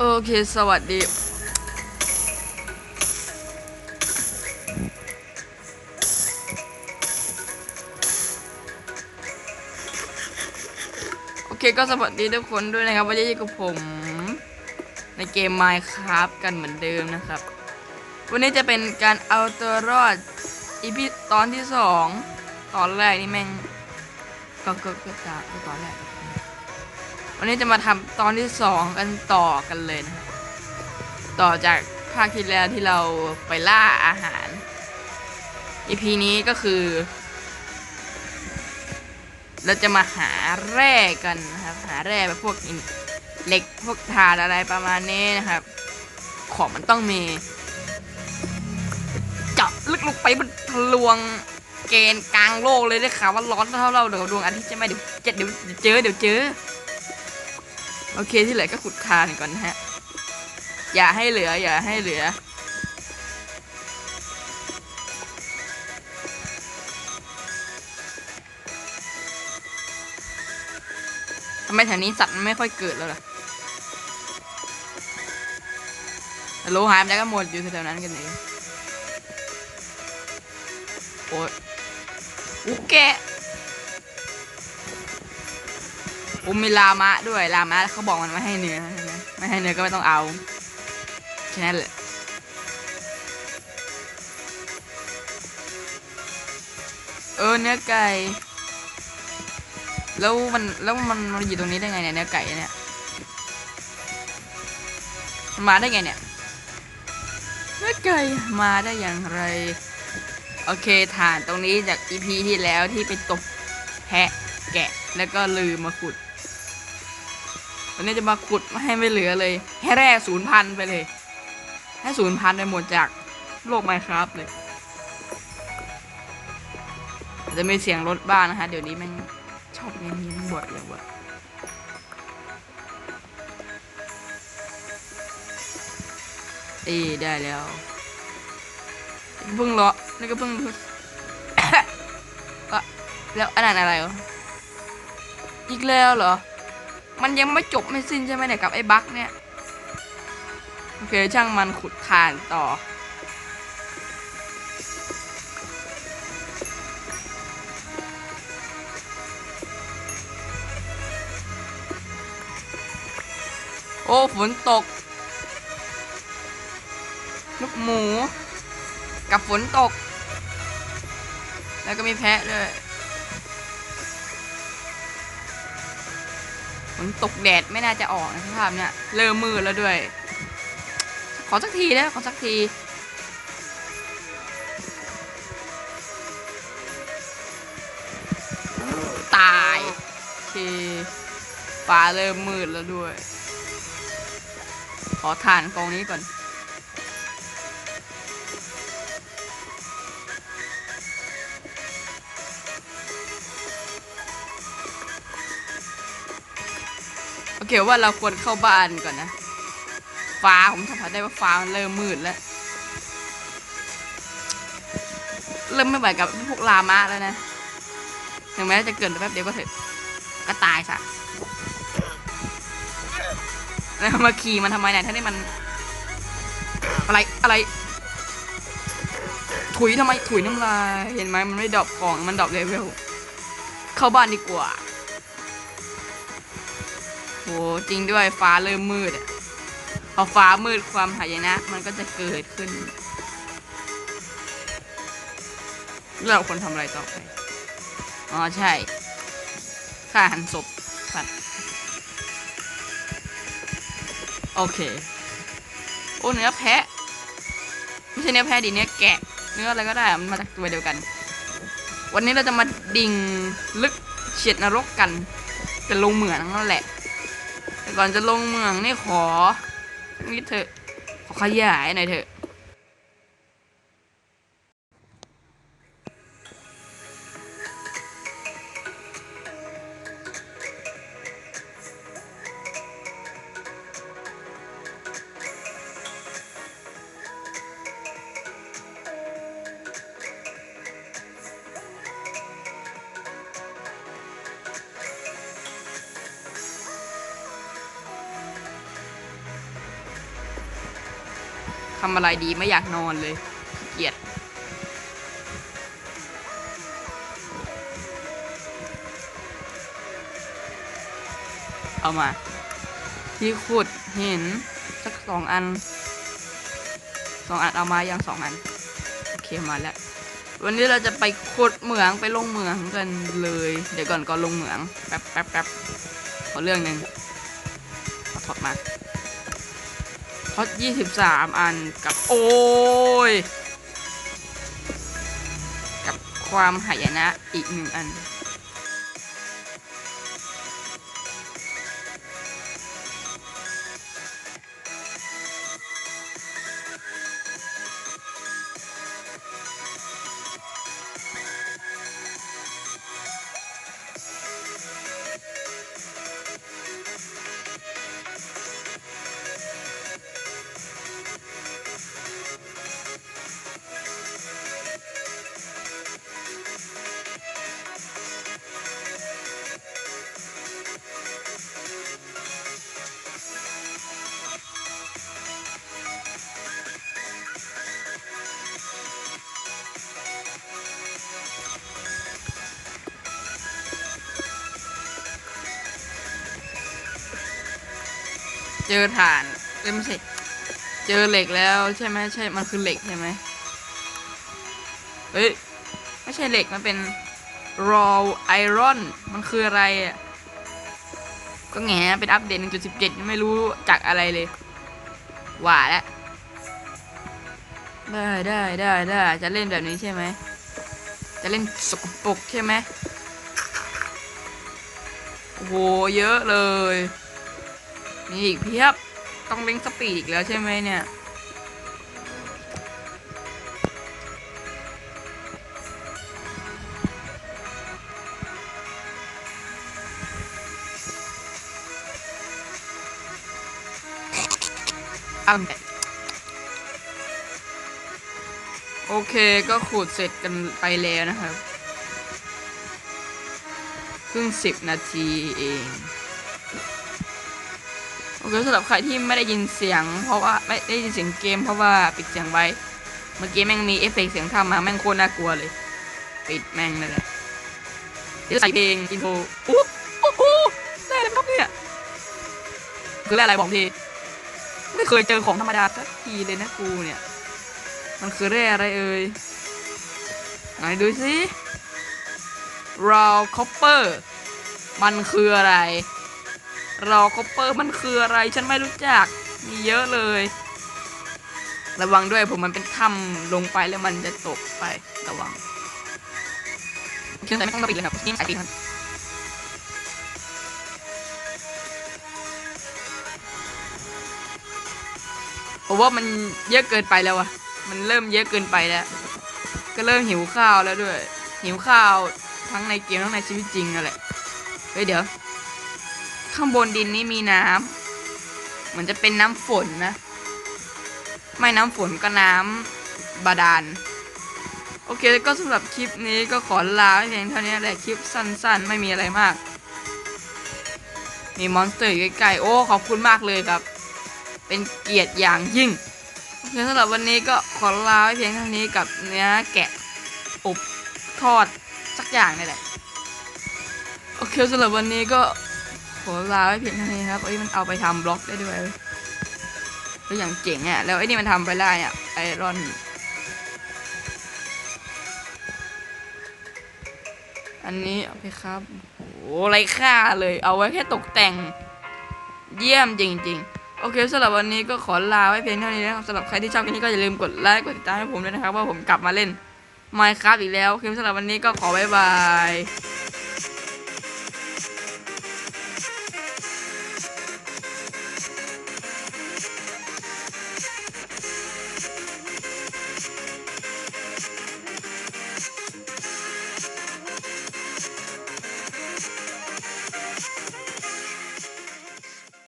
โอเค สวัสดี โอเคก็สวัสดีทุกคนด้วยนะครับ วันนี้อยู่กับผมในเกม Minecraft กันเหมือนเดิมนะครับ วันนี้จะเป็นการเอาตัวรอดอีพีตอนที่สอง ตอนแรกนี่แม่งก็ก็ก็ตาก็ตอนแรก วันนี้จะมาทำตอนที่สองกันต่อกันเลยนะต่อจากภาคที่แล้วที่เราไปล่าอาหาร EP นี้ก็คือ เราจะมาหาแร่กันนะครับ หาแร่แบบพวกอินเหล็กพวกถ่านอะไรประมาณนี้นะครับ ของมันต้องมีเจาะลึกลงไปบนทะลวงเกณฑ์กลางโลกเลยได้ข่าวว่าร้อนเท่าเราเดี๋ยวดวงอาทิตย์ใช่ไหมเดี๋ยวเจ็ดเดี๋ยวเจอเดี๋ยวเจอ โอเคที่เหลือก็ขุดคานก่อนนะฮะ อย่าให้เหลือ อย่าให้เหลือ ทำไมแถวนี้สัตว์มันไม่ค่อยเกิดแล้วล่ะโลหายไปแล้วก็หมดอยู่แถวๆนั้นกันเองโอ้ยอู้แกะ อุ้มมีลามะด้วยลามะเขาบอกมันไม่ให้เนื้อใช่ไหมไม่ให้เนื้อก็ไม่ต้องเอาแค่นั้นแหละเออเนื้อไก่แล้วมันแล้วมันมันอยู่ตรงนี้ได้ไงเนี่ยเนื้อไก่เนี่ยมันมาได้ไงเนี่ยเนื้อไก่มาได้อย่างไร โอเคฐานตรงนี้จากอีพีที่แล้วที่ไปตบแพะแกะแล้วก็ลืมมาขุด วันนี้จะมาขุดไม่ให้ไม่เหลือเลย ให้แร่ศูนย์พันไปเลย ให้ศูนย์พันไปหมดจากโลกไมครับเลย จะมีเสียงรถบ้างนะฮะเดี๋ยวนี้แม่งชอบเน้นเน้นบทเลยว่ะเอ้ได้แล้วเพิ่งเลาะนี่ก็เพิ่งแล้วอันนั้นอะไรอีกแล้วเหรอ มันยังไม่จบไม่สิ้นใช่ไหมเนี่ยกับไอ้บั๊กเนี่ย โอเคช่างมันขุดคานต่อ โอ้ฝนตก ลูกหมู กับฝนตก แล้วก็มีแพะด้วย ฝนตกแดดไม่น่าจะออกนะสภาพเนี่ยเริ่มมืดแล้วด้วย ขอสักทีนะขอสักทีตายโอเคฟ้าเริ่มมืดแล้วด้วย ขอทานกองนี้ก่อน โอเคว่าเราควรเข้าบ้านก่อนนะ ฟ้าผมสัมผัสได้ว่าฟ้ามันเริ่มมืดแล้ว เริ่มไม่ไหวกับพวกลามะแล้วนะถึงแม้จะเกินแป๊บเดียวก็เถอะก็ตายซะแล้วมาขี่มันทำไมเนี่ยถ้านี่มัน อะไรอะไร ถุยทำไมถุยน้ำลาย เห็นไหมมันไม่ดรอปของมันดรอปเลเวลเข้าบ้านดีกว่า โหจริงด้วยฟ้าเริ่มมืดอะพอฟ้ามืดความหายนะ มันก็จะเกิดขึ้น เราควรทำอะไรต่อไป อ๋อ ใช่ฆ่าหันศพสัตว์โอเค โอ้เนื้อแพะ ไม่ใช่เนื้อแพะดิเนื้อแกะ เนื้ออะไรก็ได้ มันมาจากตัวเดียวกัน วันนี้เราจะมาดิ่งลึกเฉียดนรกกันจะลงเหมืองนั่นแหละ ก่อนจะลงเมืองนี่ขอนี่เถอะขอขยายหน่อยเถอะำอะไรดีไม่อยากนอนเลยเกียดเอามา ที่ขุดเหินสักสองอันสองอันเอามายังสองอัน โอเคมาแล้ว วันนี้เราจะไปขุดเหมืองไปลงเหมืองกันเลย เดี๋ยวก่อนก่อนลงเหมืองแป๊บแป๊บแป๊บขอเรื่องหนึ่งถอดมา ฮอตยี่สิบสามอันกับโอ้ย กับความหายนะอีกหนึ่งอัน เจอฐานเอ้ยไม่ใช่ เจอเหล็กแล้วใช่ไหมใช่ มันคือเหล็กใช่ไหมเฮ้ย ไม่ใช่เหล็กมันเป็น raw iron มันคืออะไรอะ ก็แงเป็นอัปเดต 1.17ยังไม่รู้จากอะไรเลย หว่าแล้วได้ได้ได้ได้จะเล่นแบบนี้ใช่ไหม จะเล่นสกปรกใช่ไหมโอ้โห เยอะเลย มีอีกเพียบ ต้องเล่งสปีดอีกแล้วใช่ไหมเนี่ย โอเคก็ขูดเสร็จกันไปแล้วนะครับเพิ่งสิบนาทีเอง อเคสำหรับใครที่ไม่ได้ยินเสียง เพราะว่าไม่ได้ยินเสียงเกมเพราะว่าปิดเสียงไว้ เมื่อกี้แม่งมีเอฟเฟกเสียงทำมาแม่งโคตรน่ากลัวเลย ปิดแม่งนั่นและเดี๋ยวใส่เพลงอินโทรอู้โอ้โหได้เลยครับเนี่ยคืออะไรบอกทีไม่เคยเจอของธรรมดาสักทีเลยนะกูเนี่ย มันคือแร่อะไรเอ่ยไหนดูสิ raw copper มันคืออะไร รอคอปเปอร์มันคืออะไรฉันไม่รู้จัก มีเยอะเลย ระวังด้วยผมมันเป็นถ้ำลงไปแล้วมันจะตกไประวังเครื่องใส่ไม่ต้องระปิดเลยครับนี่สายปิดครับผมว่ามันเยอะเกินไปแล้วอะมันเริ่มเยอะเกินไปแล้ว ก็เริ่มหิวข้าวแล้วด้วย หิวข้าวทั้งในเกมทั้งในชีวิตจริงนั่นแหละ เฮ้ยเดี๋ยว ข้างบนดินนี้มีน้ำเหมือนจะเป็นน้ำฝนนะ ไม่น้ำฝนก็น้ำบาดาล โอเคก็สำหรับคลิปนี้ก็ขอลาไว้เพียงเท่านี้แหละคลิปสั้นๆ ไม่มีอะไรมาก มีมอนสเตอร์อยู่ใกล้ๆโอ้ ขอบคุณมากเลยครับ เป็นเกียรติอย่างยิ่งโอเคสำหรับวันนี้ก็ขอลาไว้เพียงเท่านี้กับเนื้อแกะอบทอดสักอย่างนี่แหละโอเคสำหรับวันนี้ก็ ขอลาไว้เพียงเท่านี้ครับเอ้ยมันเอาไปทำบล็อกได้ด้วยเว้ยก็อย่างเจ๋งอะแล้วไอ้นี่มันทำไปได้อะไอรอนอันนี้เอาไปครับโอ้โหไรค่าเลย เอาไว้แค่ตกแต่ง เยี่ยมจริง ๆ โอเคสำหรับวันนี้ก็ขอลาไว้เพียงเท่านี้นะครับสำหรับใครที่ชอบคลิปนี้ก็อย่าลืมกดไลค์กดติดตามให้ผมด้วยนะครับ ว่าผมกลับมาเล่น Minecraft อีกแล้วโอเคสำหรับวันนี้ก็ขอบ๊ายบาย